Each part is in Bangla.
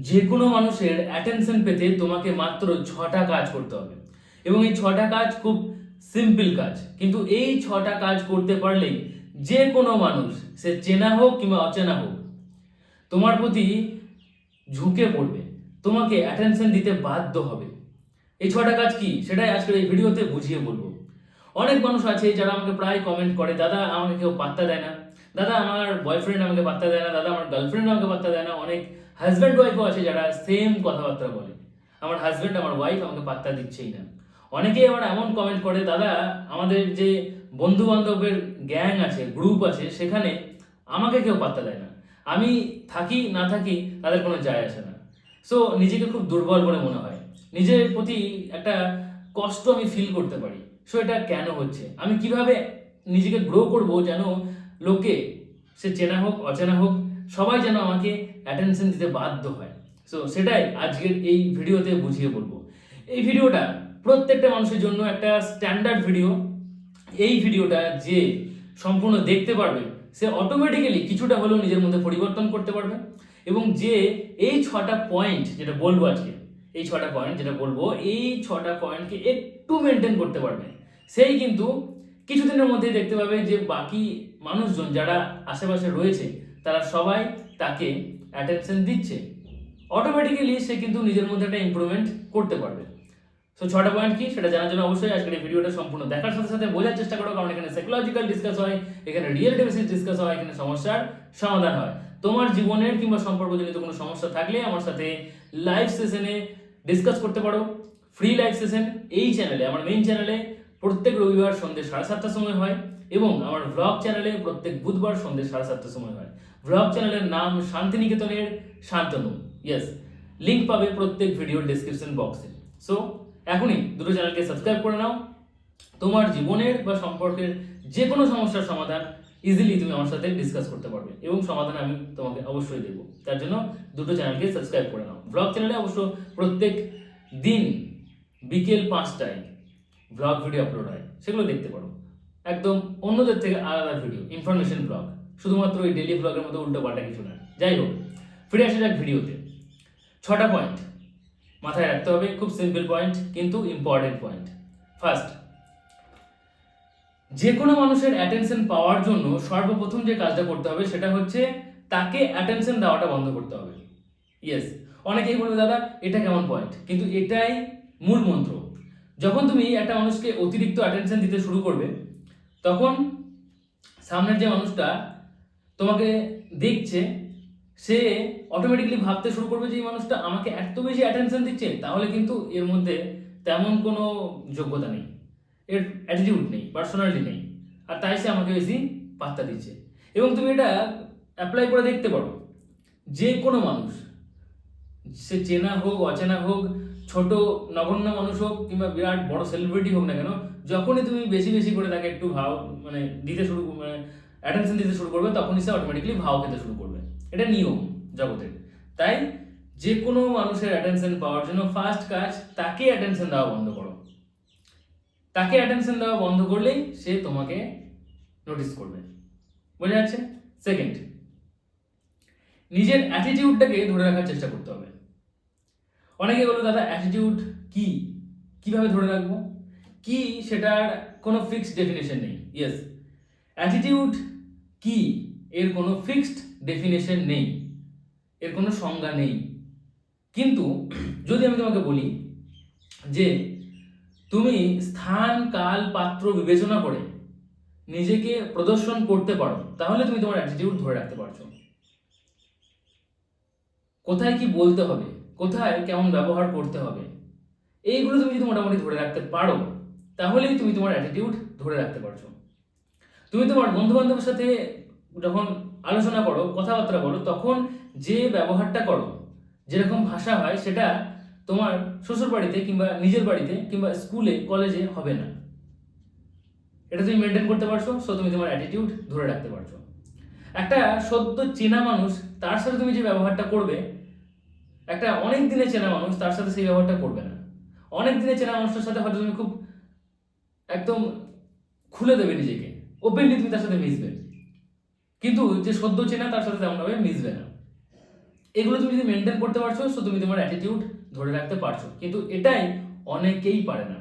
যে কোনো মানুষের অ্যাটেনশন পেতে তোমাকে মাত্র ছটা কাজ করতে হবে। এবং এই ছটা কাজ খুব সিম্পল কাজ। কিন্তু এই ছটা কাজ করতে পারলেই যে কোনো মানুষ, সে চেনা হোক কিংবা অচেনা হোক, তোমার প্রতি ঝুঁকে পড়বে। তোমাকে অ্যাটেনশন দিতে বাধ্য হবে। এই ছটা কাজ কি? সেটাই আজকের এই ভিডিওতে বুঝিয়ে বলব। অনেক মানুষ আছে যারা আমাকে প্রায় কমেন্ট করে, দাদা, আমাকে কেউ পাত্তা দেয় না। দাদা, আমার বয়ফ্রেন্ড আমাকে পাত্তা দেয় না, দাদা, আমার গার্লফ্রেন্ড আমাকে পাত্তা দেয় না, অনেক হাজব্যান্ড ওয়াইফও আছে যারা সেম কথাবার্তা বলে। আমার হাজব্যান্ড আমার ওয়াইফ আমাকে পাত্তা দিচ্ছেই না। অনেকেই আবার এমন কমেন্ট করে, দাদা, আমাদের যে বন্ধু বান্ধবের গ্যাং আছে গ্রুপ আছে, সেখানে আমাকে কেউ পাত্তা দেয় না। আমি থাকি, না থাকি, তাদের কোনো যায় আসে না। সো নিজেকে খুব দুর্বল বলে মনে হয়। নিজের প্রতি একটা কষ্ট আমি ফিল করতে পারি। সো এটা কেন হচ্ছে? আমি কীভাবে নিজেকে গ্রো করব যেন লোকে, সে চেনা হোক, অচেনা হোক, সবাই যেন আমাকে অ্যাটেনশন দিতে বাধ্য হয়। সো সেটাই আজকের এই ভিডিওতে বুঝিয়ে বলব। এই ভিডিওটা প্রত্যেকটা মানুষের জন্য একটা স্ট্যান্ডার্ড ভিডিও এই ভিডিওটা যে সম্পূর্ণ দেখতে পারবে, সে অটোমেটিক্যালি কিছুটা হলেও নিজের মধ্যে পরিবর্তন করতে পারবে এবং যে এই ছটা পয়েন্ট যেটা বলব আজকে, এই ছটা পয়েন্ট যেটা বলব, এই ছটা পয়েন্টকে একটু মেনটেন করতে পারবে। সেই কিন্তু কিছুদিনের মধ্যেই দেখতে পাবে যে বাকি মানুষজন যারা আশেপাশে রয়েছে, তারা সবাই তাকে অ্যাটেনশন দিচ্ছে। অটোমেটিক্যালি সে কিন্তু নিজের মধ্যে একটা ইমপ্রুভমেন্ট করতে পারবে। সো ছটা পয়েন্ট কি? সেটা জানার জন্য অবশ্যই আজকের এই ভিডিওটা সম্পূর্ণ দেখার সাথে সাথে বোঝার চেষ্টা করো, কারণ এখানে সাইকোলজিক্যাল ডিসকাস হয়, এখানে রিয়েল বেসিস ডিসকাস হয়, এখানে সমস্যার সমাধান হয়। তোমার জীবনের কিংবা সম্পর্কজনিত কোনো সমস্যা থাকলে আমার সাথে লাইভ সেশনে ডিসকাস করতে পারো। ফ্রি লাইভ সেশন এই চ্যানেলে আমার মেইন চ্যানেলে প্রত্যেক রবিবার সন্ধ্যে সাড়ে সাতটার সময় হয় এবং আমার ভ্লগ চ্যানেলে প্রত্যেক বুধবার সন্ধ্যে সাড়ে সাতটার সময় হয়। ভ্লগ চ্যানেলের নাম শান্তিনিকেতনের শান্তনু। ইয়েস লিঙ্ক পাবে প্রত্যেক ভিডিওর ডেসক্রিপশন বক্সে সো এখনই দুটো চ্যানেলকে সাবস্ক্রাইব করে নাও। তোমার জীবনের বা সম্পর্কের যে কোনো সমস্যার সমাধান ইজিলি তুমি আমার সাথে ডিসকাস করতে পারবে এবং সমাধান আমি তোমাকে অবশ্যই দেবো। তার জন্য দুটো চ্যানেলকে সাবস্ক্রাইব করে নাও। ব্লগ চ্যানেলে অবশ্য প্রত্যেক দিন বিকেল পাঁচটায় ব্লগ ভিডিও আপলোড হয়, সেগুলো দেখতে পারো। একদম অন্যদের থেকে আলাদা ভিডিও ইনফরমেশন ব্লগ শুধুমাত্র ওই ডেলি ব্লগের মতো উল্টো পাল্টা কিছু না। যাই হোক, ফিরে আসা যাক ভিডিওতে ছটা পয়েন্ট মাথায় রাখতে হবে, খুব সিম্পল পয়েন্ট কিন্তু ইম্পর্টেন্ট পয়েন্ট ফার্স্ট যে কোনো মানুষের অ্যাটেনশন পাওয়ার জন্য সর্বপ্রথম যে কাজটা করতে হবে, সেটা হচ্ছে তাকে অ্যাটেনশন দেওয়াটা বন্ধ করতে হবে। ইয়েস অনেকেই বলবে দাদা, এটা কেমন পয়েন্ট কিন্তু এটাই মূল মন্ত্র। যখন তুমি একটা মানুষকে অতিরিক্ত অ্যাটেনশন দিতে শুরু করবে, তখন সামনের যে মানুষটা তোমাকে দেখছে, সে অটোমেটিকলি ভাবতে শুরু করবে যে এই মানুষটা আমাকে এত বেশি অ্যাটেনশন দিচ্ছে, তাহলে কিন্তু এর মধ্যে তেমন কোনো যোগ্যতা নেই। এর অ্যাটিটিউড নেই পার্সোনালিটি নেই। আর তাই সে আমাকে বেশি পাত্তা দিচ্ছে। এবং তুমি এটা অ্যাপ্লাই করে দেখতে পারো। যে কোনো মানুষ, সে চেনা হোক, অচেনা হোক ছোট নগণ্য মানুষ হোক কিংবা বিরাট বড় সেলিব্রিটি হোক না কেন, যখনই তুমি বেশি বেশি করে তাকে একটু ভাও মানে দিতে শুরু মানে অ্যাটেনশন দিতে শুরু করবে, তখনই সে অটোমেটিকলি ভাও খেতে শুরু করবে। এটা নিয়ম জগতের। তাই যে কোনো মানুষের অ্যাটেনশন পাওয়ার জন্য ফার্স্ট কাজ, তাকে অ্যাটেনশন দেওয়া বন্ধ করো। তাকে অ্যাটেনশন দেওয়া বন্ধ করলেই সে তোমাকে নোটিস করবে। বোঝা যাচ্ছে? সেকেন্ড নিজের অ্যাটিটিউডটাকে ধরে রাখার চেষ্টা করতে হবে। অনেকে বলো দাদা অ্যাটিটিউড কি? কীভাবে ধরে রাখব? কি সেটার কোনো ফিক্সড ডেফিনেশন নেই। ইয়েস অ্যাটিটিউড কি? এর কোনো ফিক্সড ডেফিনেশন নেই। এর কোনো সংজ্ঞা নেই। কিন্তু যদি আমি তোমাকে বলি যে তুমি স্থান, কাল, পাত্র, বিবেচনা করে নিজেকে প্রদর্শন করতে পারো, তাহলে তুমি তোমার অ্যাটিটিউড ধরে রাখতে পারছ। কোথায় কি বলতে হবে? কোথায় কেমন ব্যবহার করতে হবে? এইগুলো তুমি যদি মোটামুটি ধরে রাখতে পারো, তাহলেই তুমি তোমার অ্যাটিটিউড ধরে রাখতে পারছ। তুমি তোমার বন্ধু বান্ধবের সাথে যখন আলোচনা করো, কথাবার্তা বলো, তখন যে ব্যবহারটা করো, যেরকম ভাষা হয়, সেটা তোমার শ্বশুর বাড়িতে কিংবা নিজের বাড়িতে কিংবা স্কুলে, কলেজে হবে না। এটা তুমি মেনটেন করতে পারছ সো তুমি তোমার অ্যাটিটিউড ধরে রাখতে পারছ। একটা সদ্য চেনা মানুষ, তার সাথে তুমি যে ব্যবহারটা করবে একটা অনেক দিনে চেনা মানুষ তার সাথে সেই ব্যবহারটা করবে না। অনেক দিনে চেনা মানুষটার সাথে হয়তো তুমি খুব একদম খুলে দেবে নিজেকে। ওপেনলি তুমি তার সাথে মিশবে। কিন্তু যে সদ্য চেনা তার সাথে তেমনভাবে মিশবে না। এগুলো তুমি যদি মেনটেন করতে পারছ সো তুমি তোমার অ্যাটিটিউড ধরে রাখতে পারছ। কিন্তু এটাই অনেকেই পারে না।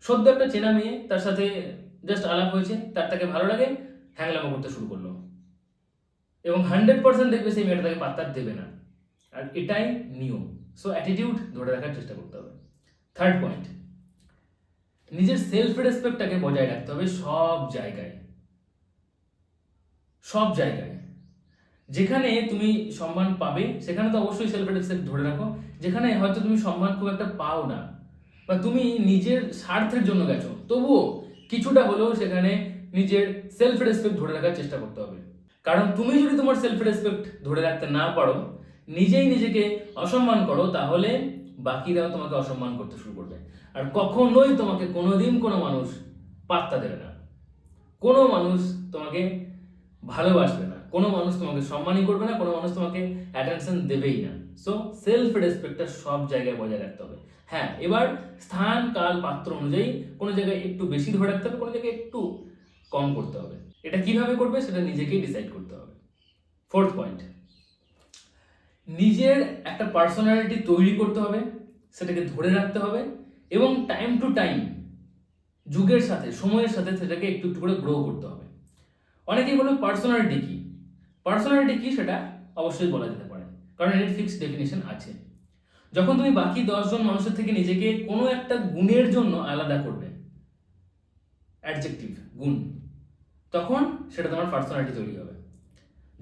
সদ্য একটা চেনা মেয়ে তার সাথে জাস্ট আলাপ হয়েছে, তার তাকে ভালো লাগে, হ্যাংলামো করতে শুরু করল। এবং হান্ড্রেড পার্সেন্ট দেখবে সেই মেয়েটা তাকে পাত্তা দেবে না। আর এটাই নিয়ম। সো অ্যাটিটিউড ধরে রাখার চেষ্টা করতে হবে। থার্ড পয়েন্ট নিজের সেলফ রেসপেক্টটাকে বজায় রাখতে হবে সব জায়গায়। সব জায়গায়। যেখানে তুমি সম্মান পাবে, সেখানে তো অবশ্যই সেলফ রেসপেক্ট ধরে রাখো। যেখানে হয়তো তুমি সম্মান খুব একটা পাও না, বা তুমি নিজের স্বার্থের জন্য গেছো, তবুও কিছুটা হলেও সেখানে নিজের সেলফ রেসপেক্ট ধরে রাখার চেষ্টা করতে হবে। কারণ তুমি যদি তোমার সেলফ রেসপেক্ট ধরে রাখতে না পারো নিজেই নিজেকে অসম্মান করো, তাহলে বাকিরাও তোমাকে অসম্মান করতে শুরু করবে। আর কখনোই তোমাকে কোনোদিন কোনো মানুষ পাত্তা দেবে না। কোনো মানুষ তোমাকে ভালোবাসবে না। কোনো মানুষ তোমাকে সম্মানই করবে না, কোনো মানুষ তোমাকে অ্যাটেনশন দেবেই না। সো সেলফ রেসপেক্টটা সব জায়গায় বজায় রাখতে হবে। হ্যাঁ এবার স্থান, কাল, পাত্র অনুযায়ী কোনো জায়গায় একটু বেশি ধরে রাখতে হবে, কোনো জায়গায় একটু কম করতে হবে। এটা কীভাবে করবে সেটা নিজেকেই ডিসাইড করতে হবে। ফোর্থ পয়েন্ট নিজের একটা পার্সোনালিটি তৈরি করতে হবে, সেটাকে ধরে রাখতে হবে এবং টাইম টু টাইম যুগের সাথে, সময়ের সাথে সেটাকে একটু একটু করে গ্রো করতে হবে। অনেকেই বলে পার্সোনালিটি কি? পার্সোনালিটি কি সেটা অবশ্যই বলা যেতে পারে, কারণ এর ফিক্সড ডেফিনেশন আছে। যখন তুমি বাকি দশজন মানুষের থেকে নিজেকে কোনো একটা গুণের জন্য আলাদা করবে অ্যাডজেক্টিভ গুণ, তখন সেটা তোমার পার্সোনালিটি তৈরি হবে।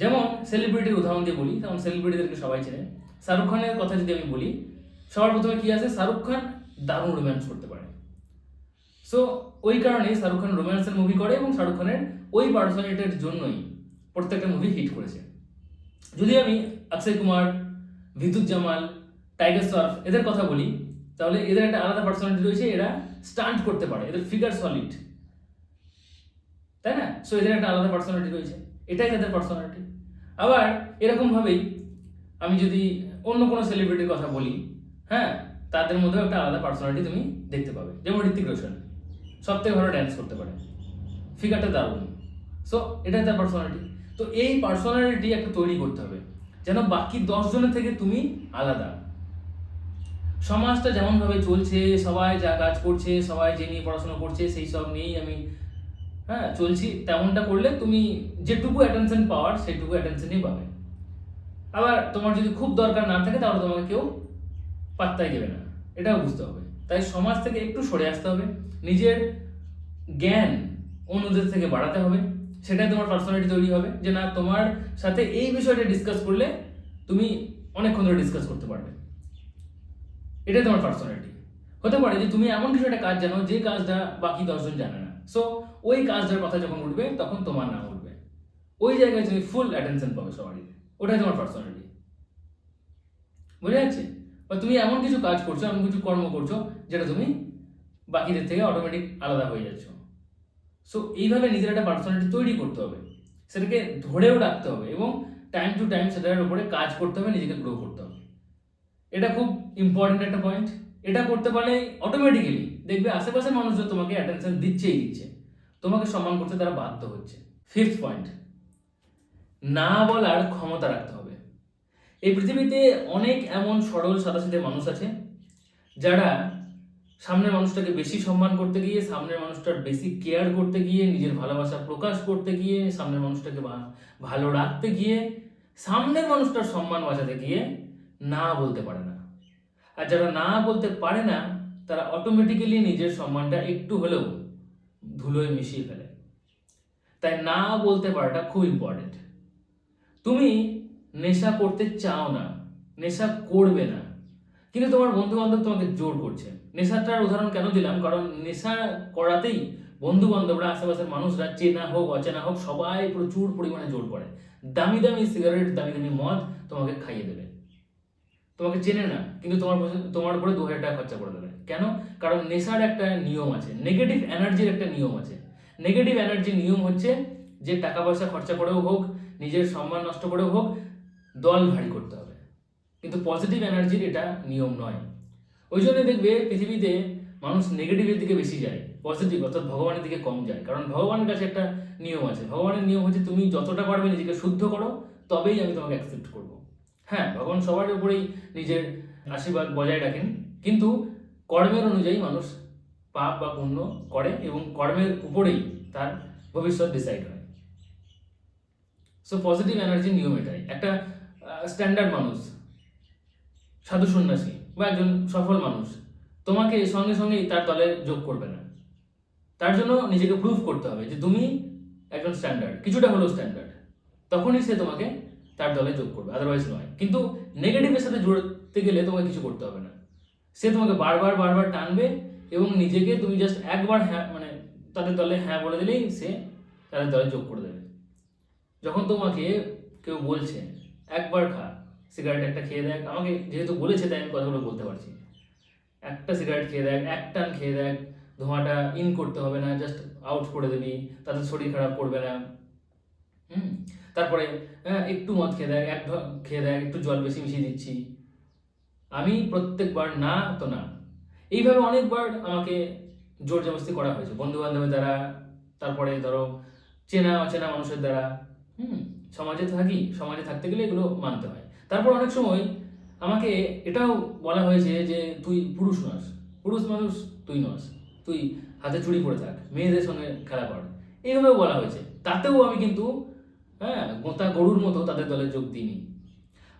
যেমন সেলিব্রিটির উদাহরণ দিয়ে বলি তেমন সেলিব্রিটিদেরকে সবাই চেনে। শাহরুখ খানের কথা যদি আমি বলি, সবার প্রথমে কি আছে? শাহরুখ খান দারুণ রোম্যান্স করতে পারে। সো ওই কারণে শাহরুখ খান রোম্যান্সের মুভি করে এবং শাহরুখ খানের ওই পার্সোনালিটির জন্যই প্রত্যেকটা মুভি হিট করেছে। যদি আমি অক্ষয় কুমার, বিদ্যুৎ জামাল, টাইগার শ্রফ এদের কথা বলি, তাহলে এদের একটা আলাদা পার্সোনালিটি রয়েছে, এরা স্টান্ট করতে পারে, এদের ফিগার সলিড তাই না? সো এদের একটা আলাদা পার্সোনালিটি রয়েছে। এটাই তাদের পার্সোনালিটি আবার এরকমভাবেই আমি যদি অন্য কোনো সেলিব্রিটির কথা বলি হ্যাঁ তাদের মধ্যেও একটা আলাদা পার্সোনালিটি তুমি দেখতে পাবে। যেমন ঋতিক রোশন সব থেকে ভালো ড্যান্স করতে পারে। ফিগারটা দারুণ। সো এটাই তার পার্সোনালিটি তো এই পার্সোনালিটি একটা তৈরি করতে হবে, যেন বাকি দশজনের থেকে তুমি আলাদা। সমাজটা যেমনভাবে চলছে, সবাই যা কাজ করছে, সবাই যে নিয়ে পড়াশোনা করছে, সেই সব নিয়েই আমি হ্যাঁ চলছি, তেমনটা করলে তুমি যেটুকু অ্যাটেনশন পাওয়ার সেটুকু অ্যাটেনশনই পাবে। আবার তোমার যদি খুব দরকার না থাকে, তাহলে তোমাকে কেউ পাত্তাই দেবে না। এটাও বুঝতে হবে। তাই সমাজ থেকে একটু সরে আসতে হবে। নিজের জ্ঞান অন্যদের থেকে বাড়াতে হবে। সেটাই তোমার পার্সোনালিটি তৈরি হবে যে, না, তোমার সাথে এই বিষয়টা ডিসকাস করলে তুমি অনেকক্ষণ ধরে ডিসকাস করতে পারবে। এটাই তোমার পার্সোনালিটি হতে পারে যে, তুমি এমন কিছু একটা কাজ জানো, যে কাজটা বাকি দশজন জানে না। সো ওই কাজটার কথা যখন উঠবে, তখন তোমার নাম উঠবে। ওই জায়গায় তুমি ফুল অ্যাটেনশন পাবে সবারই। ওটাই তোমার পার্সোনালিটি বুঝে যাচ্ছে বা তুমি এমন কিছু কাজ করছ, এমন কিছু কর্ম করছ, যেটা তুমি বাকিদের থেকে অটোমেটিক আলাদা হয়ে যাচ্ছ। সো এইভাবে নিজের একটা পার্সোনালিটি তৈরি করতে হবে। সেটাকে ধরেও রাখতে হবে এবং টাইম টু টাইম সেটার উপরে কাজ করতে হবে, নিজেকে গ্রো করতে হবে। এটা খুব ইম্পর্টেন্ট একটা পয়েন্ট এটা করতে পারলে অটোমেটিক্যালি দেখবে আশেপাশের মানুষজন তোমাকে অ্যাটেনশন দিচ্ছেই দিচ্ছে। তোমাকে সম্মান করতে তারা বাধ্য হচ্ছে। ফিফথ পয়েন্ট না বলার ক্ষমতা রাখতে হবে। এই পৃথিবীতে অনেক এমন সরল সাদাসিধে মানুষ আছে, যারা সামনের মানুষটাকে বেশি সম্মান করতে গিয়ে, সামনের মানুষটার বেশি কেয়ার করতে গিয়ে, নিজের ভালোবাসা প্রকাশ করতে গিয়ে, সামনের মানুষটাকে ভালো রাখতে গিয়ে, সামনের মানুষটার সম্মান বাঁচাতে গিয়ে না বলতে পারে না। আর যারা না বলতে পারে না, তারা অটোমেটিক্যালি নিজের সম্মানটা একটু হলেও ধুলোয় মিশিয়ে ফেলে। তাই না বলতে পারাটা খুব ইম্পর্টেন্ট তুমি নেশা করতে চাও না, নেশা করবে না। কিন্তু তোমার বন্ধু বান্ধব তোমাকে জোর করছে। নেশাটার উদাহরণ কেন দিলাম? কারণ নেশা করাতেই বন্ধু বান্ধবরা আশেপাশের মানুষরা, চেনা হোক, অচেনা হোক, সবাই প্রচুর পরিমাণে জোর করে। দামি দামি সিগারেট দামি দামি মদ তোমাকে খাইয়ে দেবে। তোমাকে চেনে না, কিন্তু তোমার তোমার উপরে দু হাজার টাকা খরচা করে দেবে। কেন? কারণ নেশার একটা নিয়ম আছে নেগেটিভ এনার্জির একটা নিয়ম আছে। নেগেটিভ এনার্জির নিয়ম হচ্ছে যে টাকা পয়সা খরচা করেও হোক, নিজের সম্মান নষ্ট করেও হোক, দল ভারী করতে হবে। কিন্তু পজিটিভ এনার্জির এটা নিয়ম নয়। ওই জন্য দেখবে পৃথিবীতে মানুষ নেগেটিভের দিকে বেশি যায় পজিটিভ অর্থাৎ ভগবানের দিকে কম যায়। কারণ ভগবানের কাছে একটা নিয়ম আছে। ভগবানের নিয়ম হচ্ছে তুমি যতটা পারবে নিজেকে শুদ্ধ করো, তবেই আমি তোমাকে অ্যাকসেপ্ট করব। হ্যাঁ ভগবান সবার উপরেই নিজের আশীর্বাদ বজায় রাখেন, কিন্তু কর্মের অনুযায়ী মানুষ পাপ বা পুণ্য করে এবং কর্মের উপরেই তার ভবিষ্যৎ ডিসাইড হয়। সো পজিটিভ এনার্জি নিয়ম এটাই একটা স্ট্যান্ডার্ড মানুষ, সাধু সন্ন্যাসী বা একজন সফল মানুষ, তোমাকে সঙ্গে সঙ্গেই তার দলে যোগ করবে না। তার জন্য নিজেকে প্রুভ করতে হবে যে তুমি একজন স্ট্যান্ডার্ড কিছুটা হলেও স্ট্যান্ডার্ড তখনই সে তোমাকে তার দলে যোগ করবে আদারওয়াইজ নয়। কিন্তু নেগেটিভের সাথে জুড়তে গেলে তোমাকে কিছু করতে হবে না। সে তোমাকে বারবার বারবার টানবে এবং নিজেকে তুমি জাস্ট একবার হ্যাঁ মানে তাদের দলে হ্যাঁ বলে দিলেই সে তাদের দলে যোগ করে দেবে। যখন তোমাকে কেউ বলছে, একবার খা সিগারেট একটা খেয়ে দেখ। আমাকে যেহেতু বলেছে তাই আমি কথাগুলো বলতে পারছি। একটা সিগারেট খেয়ে দেখ, এক টান খেয়ে দেখ, ধোঁয়াটা ইন করতে হবে না জাস্ট আউট করে দিবি, তাদের শরীর খারাপ করবে না। হুম? তারপরে হ্যাঁ একটু মদ খেয়ে দেখ, এক খেয়ে দেখ, একটু জল বেশি মিশিয়ে দিচ্ছি। আমি প্রত্যেকবার না, তো না। এইভাবে অনেকবার আমাকে জোর জবরদস্তি করা হয়েছে। বন্ধু বান্ধবের দ্বারা, তারপরে ধরো চেনা, অচেনা মানুষের দ্বারা। হুম, সমাজে থাকি, সমাজে থাকতে গেলে এগুলো মানতে হয়। তারপর অনেক সময় আমাকে এটাও বলা হয়েছে যে, তুই পুরুষ নস, পুরুষ মানুষ তুই নস, তুই হাতে চুড়ি পরে থাক, মেয়েদের সঙ্গে খেলা কর। এইভাবেও বলা হয়েছে। তাতেও আমি কিন্তু হ্যাঁ গোতা গরুর মতো তাদের দলে যোগ দিইনি।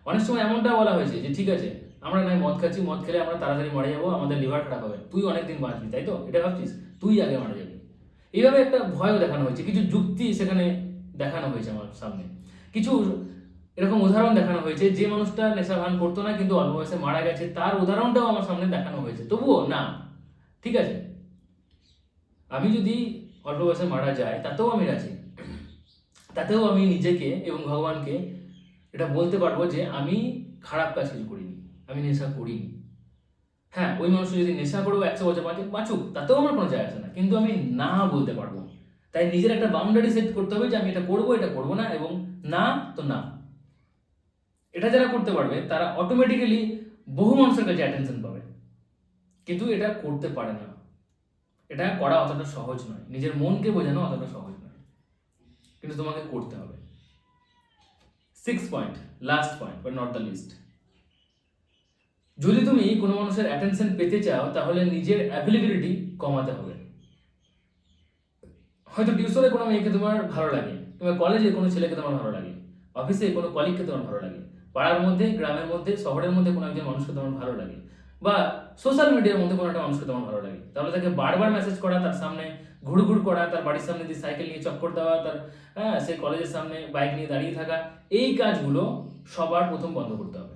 অনেক সময় এমনটা বলা হয়েছে যে, ঠিক আছে আমরা নয়, মদ খাচ্ছি, মদ খেলে আমরা তাড়াতাড়ি মারা যাব, আমাদের লিভার খারাপ হবে। তুই অনেকদিন বাঁচবি, তাই তো? এটা ভাবছিস? তুই আগে মারা যাবি। এইভাবে একটা ভয়ও দেখানো হয়েছে। কিছু যুক্তি সেখানে দেখানো হয়েছে আমার সামনে। কিছু এরকম উদাহরণ দেখানো হয়েছে, যে মানুষটা নেশা ভান করতো না, কিন্তু অল্প বয়সে মারা গেছে, তার উদাহরণটাও আমার সামনে দেখানো হয়েছে। তবুও না। ঠিক আছে? আমি যদি অল্প বয়সে মারা যায় তাতেও আমি রাজি। তাতেও আমি নিজেকে এবং ভগবানকে এটা বলতে পারব যে আমি খারাপ কাজ কিছু করিনি। আমি নেশা করিনি। হ্যাঁ ওই মানুষ যদি নেশা করেও একশো বছর বাঁচে, বাঁচুক, তাতেও আমার কোনো যায় আসে না। কিন্তু আমি না বলতে পারব। তাই নিজের একটা বাউন্ডারি সেট করতে হবে যে আমি এটা করব এটা করব না এবং না, তো না। এটা যারা করতে পারবে, তারা অটোমেটিক্যালি বহু মানুষের কাছে অ্যাটেনশন পাবে। কিন্তু এটা করতে পারে না। এটা করা অতটা সহজ নয়। নিজের মনকে বোঝানো অতটা সহজ নয়। কিন্তু তোমাকে করতে হবে। Six point last point but not the least যদি তুমি কোনো মানুষের অ্যাটেনশন পেতে চাও, তাহলে নিজের অ্যাভেলেবিলিটি কমাতে হবে। হয়তো টিউশনে কোনো মেয়েকে তোমার ভালো লাগে কিংবা কলেজে কোনো ছেলেকে তোমার ভালো লাগে অফিসে কোনো কলিগকে তোমার ভালো লাগে, পাড়ার মধ্যে, গ্রামের মধ্যে, শহরের মধ্যে কোনো একজন মানুষকে তোমার ভালো লাগে, বা সোশ্যাল মিডিয়ার মধ্যে কোনো একটা মানুষকে তোমার ভালো লাগে, তাহলে তাকে বারবার মেসেজ করা, তার সামনে ঘুরঘুর করা, তার বাড়ির সামনে দিয়ে সাইকেল নিয়ে চক্কর দেওয়া, তার হ্যাঁ সে কলেজের সামনে বাইক নিয়ে দাঁড়িয়ে থাকা, এই কাজগুলো সবার প্রথম বন্ধ করতে হবে।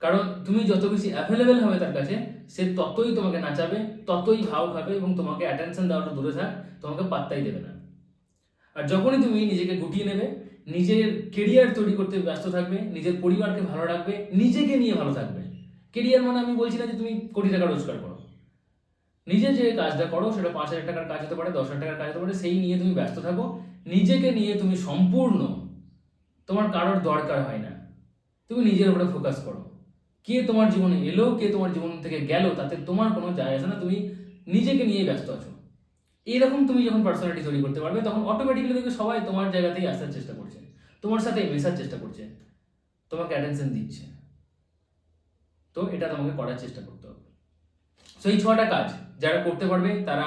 কারণ তুমি যত বেশি অ্যাভেলেবেল হবে তার কাছে, সে ততই তোমাকে নাচাবে, ততই ভাও খাবে এবং তোমাকে অ্যাটেনশন দেওয়াটা দূরে থাক, তোমাকে পাত্তাই দেবে না। আর যখনই তুমি নিজেকে গুটিয়ে নেবে, নিজের কেরিয়ার তৈরি করতে ব্যস্ত থাকবে, নিজের পরিবারকে ভালো রাখবে, নিজেকে নিয়ে ভালো থাকবে। কেরিয়ার মানে আমি বলছি না যে তুমি কোটি টাকা রোজগার করো। নিজে যে কাজটা করো, সেটা পাঁচ হাজার টাকার কাজ হতে পারে, দশ হাজার টাকার কাজ হতে পারে, সেই নিয়ে তুমি ব্যস্ত থাকো। নিজেকে নিয়ে তুমি সম্পূর্ণ তোমার কারোর দরকার হয় না। তুমি নিজের উপরে ফোকাস করো। কে তোমার জীবনে এলো, কে তোমার জীবন থেকে গেল, তাতে তোমার কোনো যায় আসে না, তুমি নিজেকে নিয়ে ব্যস্ত আছো। এইরকম তুমি যখন পার্সোনালিটি তৈরি করতে পারবে, তখন অটোমেটিক্যালি দেখবে সবাই তোমার জায়গাতেই আসার চেষ্টা করছে, তোমার সাথে মেশার চেষ্টা করছে, তোমাকে অ্যাটেনশন দিচ্ছে। তো এটা তোমাকে করার চেষ্টা করতে হবে। সো এই ছটা কাজ যারা করতে পারবে, তারা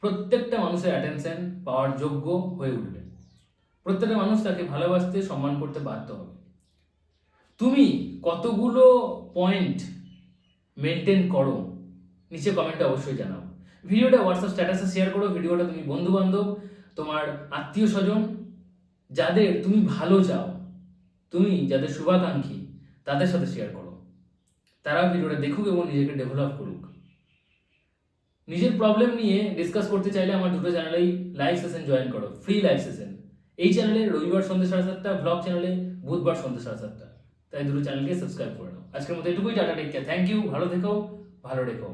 প্রত্যেকটা মানুষের অ্যাটেনশন পাওয়ার যোগ্য হয়ে উঠবে। প্রত্যেকটা মানুষ তাকে ভালোবাসতে, সম্মান করতে বাধ্য হবে। তুমি কতগুলো পয়েন্ট মেনটেন করো, নিচে কমেন্টে অবশ্যই জানাও। ভিডিওটা হোয়াটসঅ্যাপ স্ট্যাটাসে শেয়ার করো, ভিডিওটা তুমি বন্ধু বান্ধব তোমার আত্মীয় স্বজন যাদের তুমি ভালো চাও, তুমি যাদের শুভাকাঙ্ক্ষী, তাদের সাথে শেয়ার করো। তারা ভিডিওটা দেখুক এবং নিজেকে ডেভেলপ করুক। নিজের প্রবলেম নিয়ে ডিসকাস করতে চাইলে আমার দুটো চ্যানেলেই লাইভ সেশন জয়েন করো ফ্রি লাইভ সেশন এই চ্যানেলে রবিবার সন্ধ্যে সাড়ে সাতটা ব্লগ চ্যানেলে বুধবার সন্ধ্যে সাড়ে সাতটা। তাই দুটো চ্যানেলকে সাবস্ক্রাইব করে আজকের মতো এটুকুই tata take care thank you ভালো থেকো ভালো রেখো।